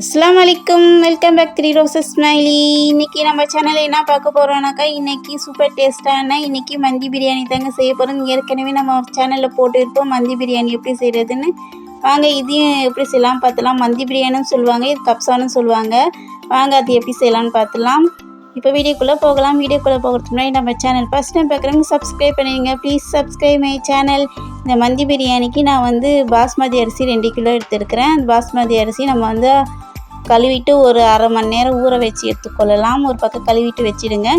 அஸ்லாம் வலைக்கும் welcome back three roses smiley இன்னைக்கு நம்ம சேனலில் என்ன பார்க்க போகிறோம்னாக்கா இன்னைக்கு சூப்பர் டேஸ்ட்டான இன்னைக்கு மந்தி பிரியாணி தாங்க செய்ய போகிறோம் ஏற்கனவே நம்ம சேனலில் போட்டுருப்போம் மந்தி பிரியாணி எப்படி செய்கிறதுன்னு வாங்க இதையும் எப்படி செய்யலாம் பார்த்துலாம். மந்தி பிரியாணின்னு சொல்லுவாங்க இது கப்சான்னு சொல்லுவாங்க. வாங்க அது எப்படி செய்யலாம்னு பார்த்துலாம். இப்போ வீடியோக்குள்ளே போகலாம். வீடியோக்குள்ளே போகிறதுக்கு முன்னாடி நம்ம சேனல் ஃபஸ்ட் டைம் பார்க்குறவங்க சப்ஸ்கிரைப் பண்ணிடுங்க. ப்ளீஸ் சப்ஸ்கிரைப் மை சேனல் இந்த மந்தி பிரியாணிக்கு நான் வந்து பாஸ்மதி அரிசி ரெண்டு கிலோ எடுத்துருக்கிறேன். அந்த பாஸ்மதி அரிசி நம்ம வந்து கழுவிட்டு ஒரு அரை மணி நேரம் ஊற வச்சு எடுத்துக்கொள்ளலாம். ஒரு பக்கம் கழுவிட்டு வச்சிடுங்க.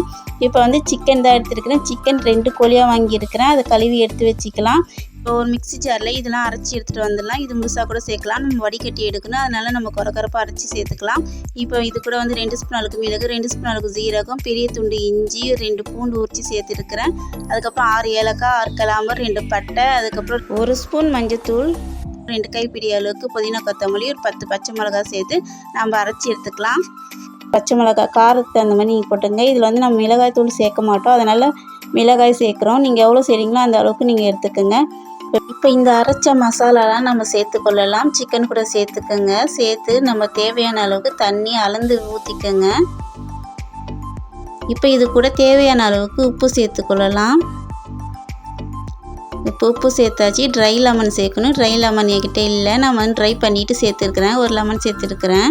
இப்போ வந்து சிக்கன் தான் எடுத்துருக்கிறேன். சிக்கன் ரெண்டு கோழியாக வாங்கியிருக்கிறேன். அதை கழுவி எடுத்து வச்சுக்கலாம். இப்போ ஒரு மிக்ஸி ஜாரில் இதெல்லாம் அரைச்சி எடுத்துகிட்டு வந்துடலாம். இது முழுசாக கூட சேர்க்கலாம். நம்ம வடிகட்டி எடுக்கணும். அதனால நம்ம குறக்கரப்பாக அரைச்சி சேர்த்துக்கலாம். இப்போ இது கூட வந்து ரெண்டு ஸ்பூன் அளவுக்கு மிளகு ரெண்டு ஸ்பூன் அளவுக்கு ஜீரகம் பெரிய துண்டு இஞ்சி ரெண்டு பூண்டு உரிச்சி சேர்த்துருக்கிறேன். அதுக்கப்புறம் ஆறு ஏலக்காய் ஆறு கிளாம்பர் ரெண்டு பட்டை அதுக்கப்புறம் ஒரு ஸ்பூன் மஞ்சத்தூள் ரெண்டு கைப்பிடி அளவுக்கு புதினா கொத்தமல்லி ஒரு பத்து பச்சை மிளகாய் சேர்த்து நம்ம அரைச்சி எடுத்துக்கலாம். பச்சை மிளகாய் காரத்துக்கு அந்த மாதிரி நீங்கள் போட்டுங்க இதில் வந்து நம்ம மிளகாய் தூள் சேர்க்க மாட்டோம். அதனால் மிளகாய் சேர்க்குறோம். நீங்கள் எவ்வளோ செய்கிறீங்களோ அந்த அளவுக்கு நீங்கள் எடுத்துக்கோங்க. இப்போ இந்த அரைச்ச மசாலாலாம் நம்ம சேர்த்துக்கொள்ளலாம் சிக்கன் கூட சேர்த்துக்கோங்க. சேர்த்து நம்ம தேவையான அளவுக்கு தண்ணி அளந்து ஊற்றிக்கோங்க இப்போ இது கூட தேவையான அளவுக்கு உப்பு சேர்த்துக்கொள்ளலாம் இப்போ உப்பு சேர்த்தாச்சு. ட்ரை லெமன் சேர்க்கணும். ட்ரை லெமன் என்கிட்ட இல்லை. நான் வந்து ட்ரை பண்ணிவிட்டு சேர்த்துருக்குறேன். ஒரு லெமன் சேர்த்துருக்குறேன்.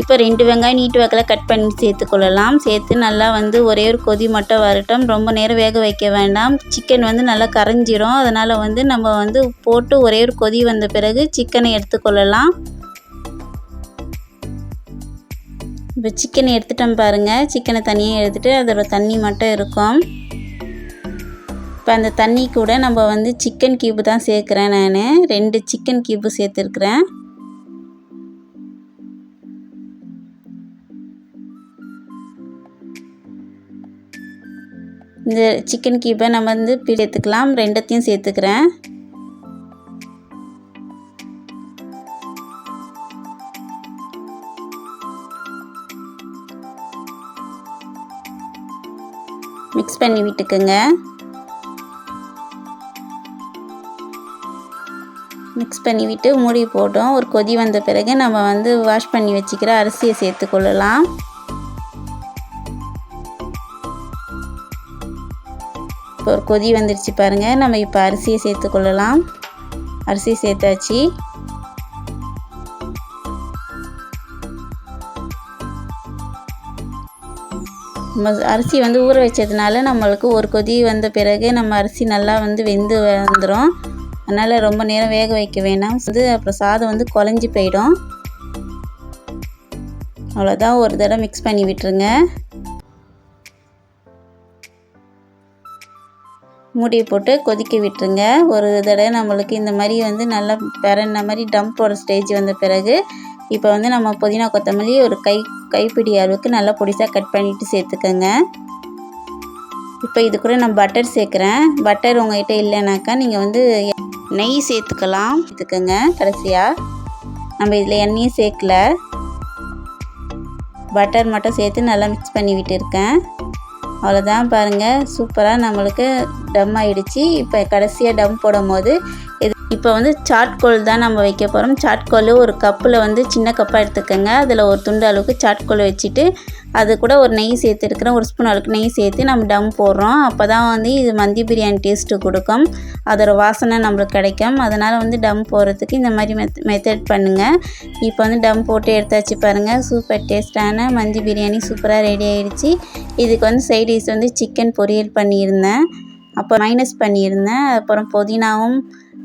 இப்போ ரெண்டு வெங்காயம் நீட்டு வாக்கில் கட் பண்ணி சேர்த்துக்கொள்ளலாம் சேர்த்து நல்லா வந்து ஒரே ஒரு கொதி மட்டும் வரட்டும். ரொம்ப நேரம் வேக வைக்க வேண்டாம். சிக்கன் வந்து நல்லா கரைஞ்சிரும். அதனால் வந்து நம்ம வந்து போட்டு ஒரே ஒரு கொதி வந்த பிறகு சிக்கனை எடுத்துக்கொள்ளலாம் இப்போ சிக்கனை எடுத்துட்டோம் பாருங்கள் சிக்கனை தனியாக எடுத்துகிட்டு அதோட தண்ணி மட்டும் இருக்கும். இப்போ அந்த தண்ணி கூட நம்ம வந்து சிக்கன் கியூப்பு தான் சேர்க்குறேன் நான். ரெண்டு சிக்கன் கியூப்பு சேர்த்துருக்குறேன். இந்த சிக்கன் கீப்பை நம்ம வந்து சேர்த்துக்கலாம். ரெண்டத்தையும் சேர்த்துக்கிறேன். மிக்ஸ் பண்ணி விட்டுக்குங்க. மிக்ஸ் பண்ணிவிட்டு மூடி போட்டோம். ஒரு கொதி வந்த பிறகு நம்ம வந்து வாஷ் பண்ணி வச்சுக்கிற அரிசியை சேர்த்துக்கொள்ளலாம் இப்போ ஒரு கொதி வந்துடுச்சு பாருங்கள் நம்ம இப்போ அரிசியை சேர்த்துக்கொள்ளலாம் அரிசி சேர்த்தாச்சு. நம்ம அரிசி வந்து ஊற வச்சதுனால நம்மளுக்கு ஒரு கொதி வந்த பிறகு நம்ம அரிசி நல்லா வந்து வெந்து வந்துடும் அதனால் ரொம்ப நேரம் வேக வைக்க வேணாம். வந்து அப்புறம் சாதம் வந்து குழஞ்சி போயிடும். அவ்வளோதான் ஒரு தடவை மிக்ஸ் பண்ணி விட்டுருங்க. மூடியை போட்டு கொதிக்க விட்டுருங்க. ஒரு தடவை நம்மளுக்கு இந்த மாதிரி வந்து நல்லா பிறந்த மாதிரி டம்ப் போகிற ஸ்டேஜ் வந்த பிறகு இப்போ வந்து நம்ம புதினா கொத்தமல்லி ஒரு கை கைப்பிடி அளவுக்கு நல்லா பொடிசாக கட் பண்ணிவிட்டு சேர்த்துக்கோங்க. இப்போ இது கூட நான் பட்டர் சேர்க்குறேன். பட்டர் உங்கள்கிட்ட இல்லைனாக்கா நீங்கள் வந்து நெய் சேர்த்துக்கலாம். சேர்த்துக்கோங்க கடைசியாக நம்ம இதில் எண்ணெயும் சேர்க்கல. பட்டர் மட்டும் சேர்த்து நல்லா மிக்ஸ் பண்ணி விட்டுருக்கேன். அவ்வளோதான் பாருங்கள் சூப்பராக நம்மளுக்கு டம் ஆகிடுச்சு இப்போ கடைசியாக டம் போடும் போது இது இப்போ வந்து சாட்கோல் தான் நம்ம வைக்க போகிறோம் சாட்கோல் ஒரு கப்பில் வந்து சின்ன கப்பாக எடுத்துக்கோங்க. அதில் ஒரு துண்டு அளவுக்கு சாட்கோல் வச்சுட்டு அது கூட ஒரு நெய் சேர்த்துருக்குறோம் ஒரு ஸ்பூன் அளவுக்கு நெய் சேர்த்து நம்ம டம் போடுறோம். அப்போ தான் வந்து இது மந்தி பிரியாணி டேஸ்ட்டு கொடுக்கும். அதோட வாசனை நம்மளுக்கு கிடைக்கும். அதனால் வந்து டம் போடுறதுக்கு இந்த மாதிரி மெத் மெத்தட் பண்ணுங்கள் இப்போ வந்து டம் போட்டு எடுத்தாச்சு பாருங்கள் சூப்பர் டேஸ்ட்டான மந்தி பிரியாணி சூப்பராக ரெடி ஆகிடுச்சு இதுக்கு வந்து சைட் டிஷ் வந்து சிக்கன் பொரியல் பண்ணியிருந்தேன். அப்போ மைனஸ் பண்ணியிருந்தேன். அப்புறம் புதினாவும்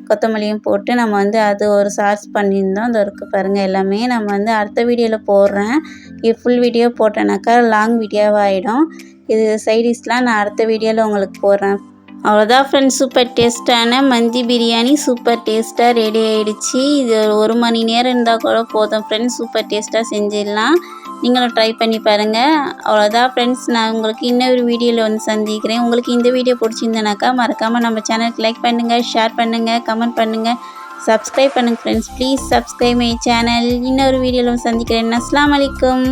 கொத்தமல்லியும் போட்டு நம்ம வந்து அது ஒரு சார்ஜ் பண்ணியிருந்தோம். அது இருக்குது பாருங்கள் எல்லாமே. நம்ம வந்து அடுத்த வீடியோவில் போடுறேன். இது ஃபுல் வீடியோ போட்டேனாக்கா லாங் வீடியோவாக ஆகிடும் இது சைடிஷ்லாம் நான் அடுத்த வீடியோவில் உங்களுக்கு போடுறேன். அவ்வளோதான் ஃப்ரெண்ட்ஸ் சூப்பர் டேஸ்ட்டான மந்தி பிரியாணி சூப்பர் டேஸ்ட்டாக ரெடி ஆகிடுச்சு இது ஒரு மணி நேரம் இருந்தால் கூட போதும் ஃப்ரெண்ட்ஸ் சூப்பர் டேஸ்ட்டாக செஞ்சிடலாம். நீங்களும் ட்ரை பண்ணி பாருங்கள் அவ்வளோதான் ஃப்ரெண்ட்ஸ் நான் உங்களுக்கு இன்னொரு வீடியோவில் வந்து சந்திக்கிறேன். உங்களுக்கு இந்த வீடியோ பிடிச்சிருந்தனாக்கா மறக்காமல் நம்ம சேனலுக்கு லைக் பண்ணுங்கள் ஷேர் பண்ணுங்கள் கமெண்ட் பண்ணுங்கள் சப்ஸ்கிரைப் பண்ணுங்கள் friends please subscribe my channel இன்னொரு வீடியோவில் சந்திக்கிறேன். அஸ்லாம் வலைக்கம்